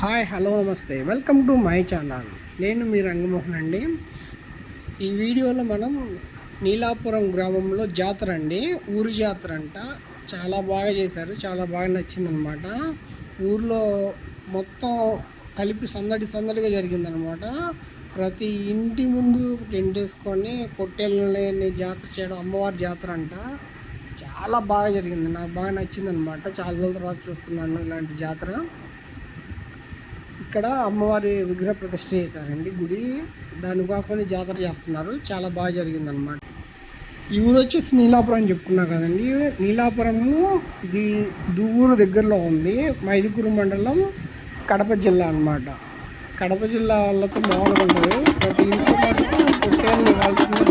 Hi hello నమస్తే. Welcome to my channel. నేను మీ రంగమోహన్ అండి. ఈ వీడియోలో మనం నీలాపురం గ్రామంలో జాతర అండి. ఊరి జాతర అంట. చాలా బాగా చేశారు. చాలా బాగా నచ్చిందనమాట. ఊర్లో మొత్తం కలిపి సందడి సందడిగా జరిగిందనమాట. ప్రతి ఇంటి ముందు టెంట్ వేసుకొని పొట్టేళ్ళని జాతర చేయడం అమ్మవారి జాతర అంట. చాలా బాగా జరిగింది. నాకు బాగా నచ్చిందనమాట. చాలా రోజుల తర్వాత చూస్తున్నాను ఇలాంటి జాతర. ఇక్కడ అమ్మవారి విగ్రహ ప్రతిష్ట చేశారండి గుడి. దానికోసమని జాతర చేస్తున్నారు. చాలా బాగా జరిగిందనమాట ఈ ఊరు వచ్చేసి నీలాపురం అని చెప్పుకున్నా కదండి. నీలాపురము ఇది దువ్వూరు దగ్గరలో ఉంది. మైదుకూరు మండలం కడప జిల్లా అన్నమాట. కడప జిల్లా వాళ్ళతో మామూలుగా ఉండదు ప్రతి ఇంట్లో మటుకు పుట్టేళ్ళు ఇవ్వాల్సిందే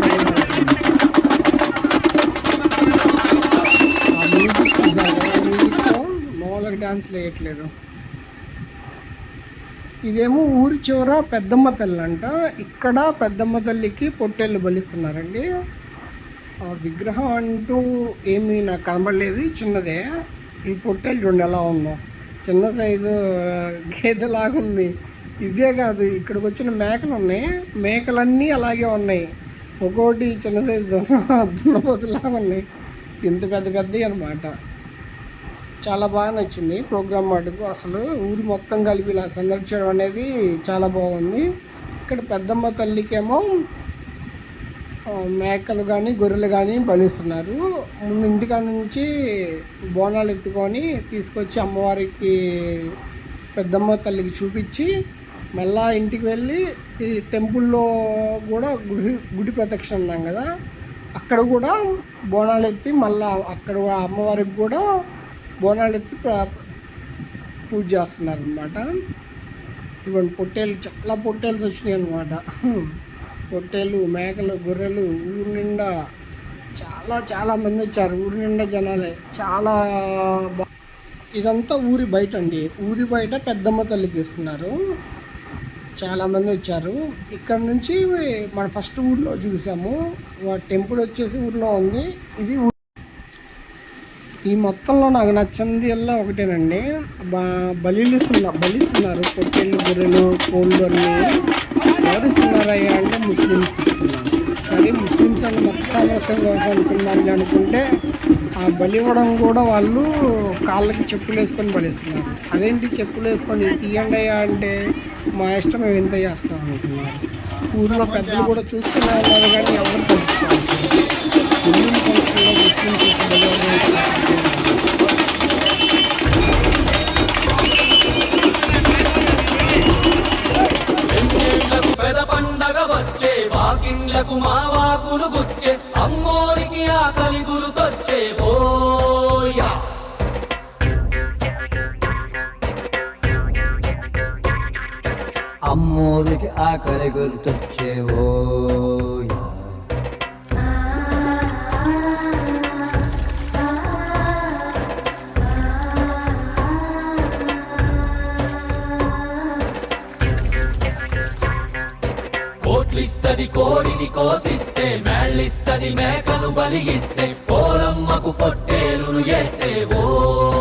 మ్యూజిక్ చూసారు? మ్యూజిక్తో మామూలుగా డ్యాన్స్ వేయట్లేదు. ఇదేమో ఊరి చివర పెద్దమ్మ తల్లి అంట ఇక్కడ పెద్దమ్మ తల్లికి పొట్టేళ్ళు బలిస్తున్నారండి. ఆ విగ్రహం అంటూ ఏమీ నాకు కనబడలేదు. చిన్నదే. ఈ పొట్టేలు చూడండి ఎలా ఉందో. చిన్న సైజు గేదెలాగుంది ఇదే కాదు ఇక్కడికి వచ్చిన మేకలు ఉన్నాయి. మేకలన్నీ అలాగే ఉన్నాయి. ఒక్కోటి చిన్న సైజు దున్నపోతులాగా ఉన్నాయి. ఇంత పెద్ద పెద్దవి అనమాట చాలా బాగా నచ్చింది ప్రోగ్రామ్ మటుకు. అసలు ఊరు మొత్తం కలిపి ఇలా సందర్శించడం అనేది చాలా బాగుంది. ఇక్కడ పెద్దమ్మ తల్లికేమో మేకలు కానీ గొర్రెలు కానీ బలిస్తున్నారు. ముందు ఇంటికాడ నుంచి బోనాలు ఎత్తుకొని తీసుకొచ్చి అమ్మవారికి పెద్దమ్మ తల్లికి చూపించి మళ్ళా ఇంటికి వెళ్ళి ఈ టెంపుల్లో కూడా గుడి గుడి ప్రదక్షిణ ఉన్నాం కదా. అక్కడ కూడా బోనాలు ఎత్తి మళ్ళా అక్కడ అమ్మవారికి కూడా బోనాలు ఎత్తి పూజ చేస్తున్నారు అనమాట ఇవన్నీ పొట్టేలు చాలా పొట్టేల్స్ వచ్చినాయి అనమాట పొట్టేలు మేకలు గొర్రెలు ఊరు నిండా చాలా చాలా మంది వచ్చారు. ఊరి నిండా జనాలే. చాలా బా ఇదంతా ఊరి బయట అండి ఊరి బయట పెద్దమ్మ తల్లికి ఇస్తున్నారు. చాలా మంది వచ్చారు. ఇక్కడ నుంచి మన ఫస్ట్ ఊర్లో చూసాము. టెంపుల్ వచ్చేసి ఊర్లో ఉంది. ఇది ఈ మొత్తంలో నాకు నచ్చింది అల్లా ఒకటేనండి. బా బలిలు బలిస్తున్నారు. పొట్టేళ్ళు గొర్రెలు కోళ్ళు అన్ని ఎవరు ఇస్తున్నారయ్యా అంటే ముస్లిమ్స్ ఇస్తున్నారు. సరే ముస్లిమ్స్ అంటే మత సామరస్యం కోసం అనుకున్నారని అనుకుంటే ఆ బలి ఇవ్వడం కూడా వాళ్ళు కాళ్ళకి చెప్పులు వేసుకొని బలిస్తున్నారు. అదేంటి చెప్పులు వేసుకొని తీయండి అయ్యా అంటే మా ఇష్టం మేము ఎంత చేస్తాం అనుకున్నారు. ఊర్లో పెద్దలు కూడా చూస్తున్నారు కానీ ఎవరు పట్టించుకోవాలి హిందూ కల్చర్లో ముస్లిమ్స్ వచ్చి బలి ఇవ్వడం ఇట్లా పెళ్ళిళ్ళకు పెద పండగ వచ్చే వాకిండ్లకు మా వాకులు గుచ్చే అమ్మోరికి ఆకలి గురుతొచ్చే ఓయా. అమ్మోరికి ఆకలి గుర్తొచ్చేవో కోట్లిస్తది కోడిని కోసిస్తే మేళ్ళిస్తది మేకను బలిగిస్తే పోలమ్మకు పొట్టేలును చేస్తే ఓ